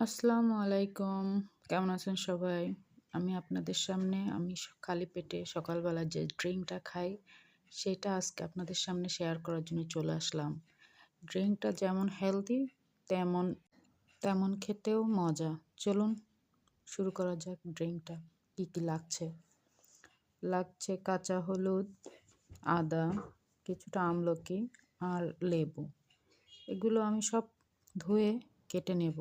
আসসালামু আলাইকুম। কেমন আছেন সবাই? আমি আপনাদের সামনে, আমি খালি পেটে সকালবেলা যে ড্রিঙ্কটা খাই, সেটা আজকে আপনাদের সামনে শেয়ার করার জন্য চলে আসলাম। ড্রিঙ্কটা যেমন হেলদি, তেমন তেমন খেতেও মজা। চলুন, শুরু করা যাক ড্রিঙ্কটা কী কী লাগছে? লাগছে কাঁচা হলুদ, আদা, কিছুটা আমলকি আর লেবু। এগুলো আমি সব ধুয়ে কেটে নেব।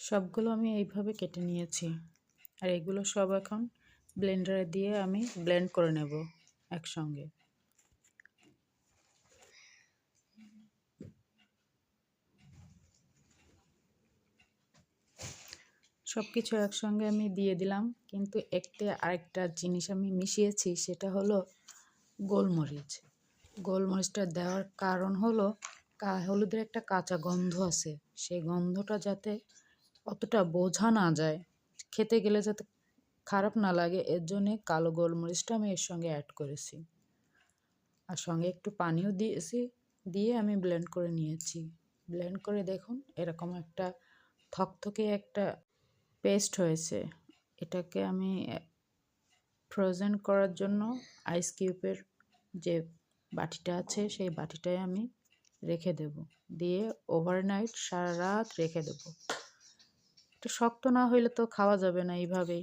সবগুলো আমি এইভাবে কেটে নিয়েছি। আর এগুলো সব এখন ব্লেন্ডারে দিয়ে আমি ব্লেন্ড করে নেব একসঙ্গে। সব কিছু একসঙ্গে আমি দিয়ে দিলাম, কিন্তু একটি আরেকটা জিনিস আমি মিশিয়েছি, সেটা হলো গোলমরিচ। গোলমরিচটা দেওয়ার কারণ হলো হলুদের একটা কাঁচা গন্ধ আছে, সেই গন্ধটা যাতে অতটা বোঝা না যায়। খেতে গেলে যাতে খারাপ না লাগে, এর জন্যে কালো গোলমরিচটা আমি এর সঙ্গে অ্যাড করেছি। আর সঙ্গে একটু পানিও দিয়েছি, দিয়ে আমি ব্লেন্ড করে নিয়েছি। ব্লেন্ড করে দেখুন, এরকম একটা থকথকে একটা পেস্ট হয়েছে। এটাকে আমি ফ্রোজেন করার জন্য আইস কিউবের যে বাটিটা আছে, সেই বাটিটায় আমি রেখে দেব। দিয়ে ওভারনাইট সারা রাত রেখে দেবো। এটা শক্ত না হইলে তো খাওয়া যাবে না এইভাবেই।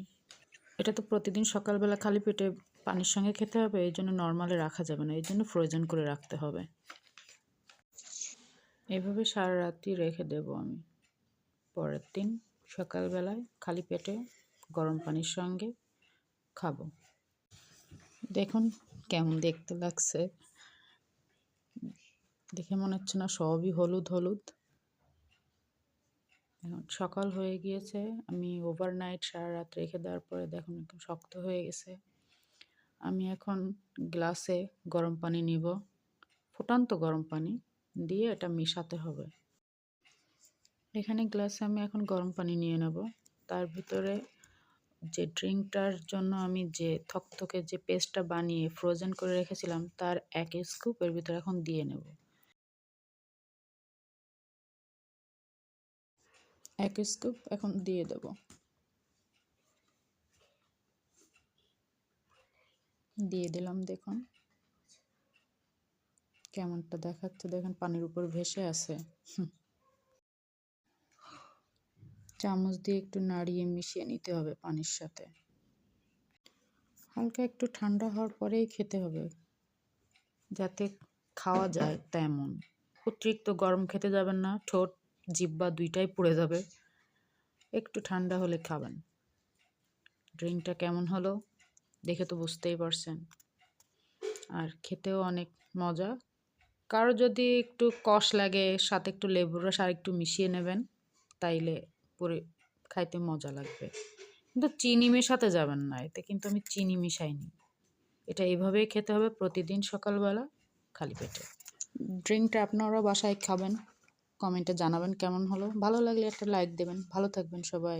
এটা তো প্রতিদিন সকালবেলা খালি পেটে পানির সঙ্গে খেতে হবে, এই জন্য নর্মালে রাখা যাবে না, এই জন্য ফ্রোজেন করে রাখতে হবে। এভাবে সারা রাতই রেখে দেব আমি। পরের দিন সকালবেলায় খালি পেটে গরম পানির সঙ্গে খাব। দেখুন কেমন দেখতে লাগছে। দেখে মনে হচ্ছে না সবই হলুদ হলুদ। এখন সকাল হয়ে গিয়েছে। আমি ওভারনাইট সারা রাত রেখে দেওয়ার পরে দেখুন একদম শক্ত হয়ে গেছে। আমি এখন গ্লাসে গরম পানি নিব। ফুটান্ত গরম পানি দিয়ে এটা মেশাতে হবে। এখানে গ্লাসে আমি এখন গরম পানি নিয়ে নেব। তার ভিতরে যে ড্রিঙ্কটার জন্য আমি যে থকথকে যে পেস্টটা বানিয়ে ফ্রোজেন করে রেখেছিলাম, তার এক স্কুপ এর ভিতরে এখন দিয়ে নেব। এক স্কুপ এখন দিয়ে দেব। দিয়ে দিলাম, দেখুন। কেমনটা দেখাচ্ছে, দেখেন, পানির উপর ভেসে আছে। চামচ দিয়ে একটু নাড়িয়ে মিশিয়ে নিতে হবে পানির সাথে। হালকা একটু ঠান্ডা হওয়ার পরেই খেতে হবে, যাতে খাওয়া যায় তেমন। অতিরিক্ত গরম খেতে যাবেন না, ঠোঁট জিব্বা দুইটাই পুড়ে যাবে। একটু ঠান্ডা হলে খাবেন। ড্রিঙ্কটা কেমন হলো দেখে তো বুঝতেই পারছেন। আর খেতেও অনেক মজা। কারও যদি একটু কষ লাগে, সাথে একটু লেবুর রস আর একটু মিশিয়ে নেবেন, তাইলে পরে খাইতে মজা লাগবে। কিন্তু চিনি মেশাতে যাবেন না, এতে কিন্তু আমি চিনি মিশাইনি। এটা এইভাবেই খেতে হবে প্রতিদিন সকালবেলা খালি পেটে। ড্রিঙ্কটা আপনারা বাসায় খাবেন। কমেন্টে জানাবেন কেমন হলো। ভালো লাগলে একটা লাইক দেবেন। ভালো থাকবেন সবাই।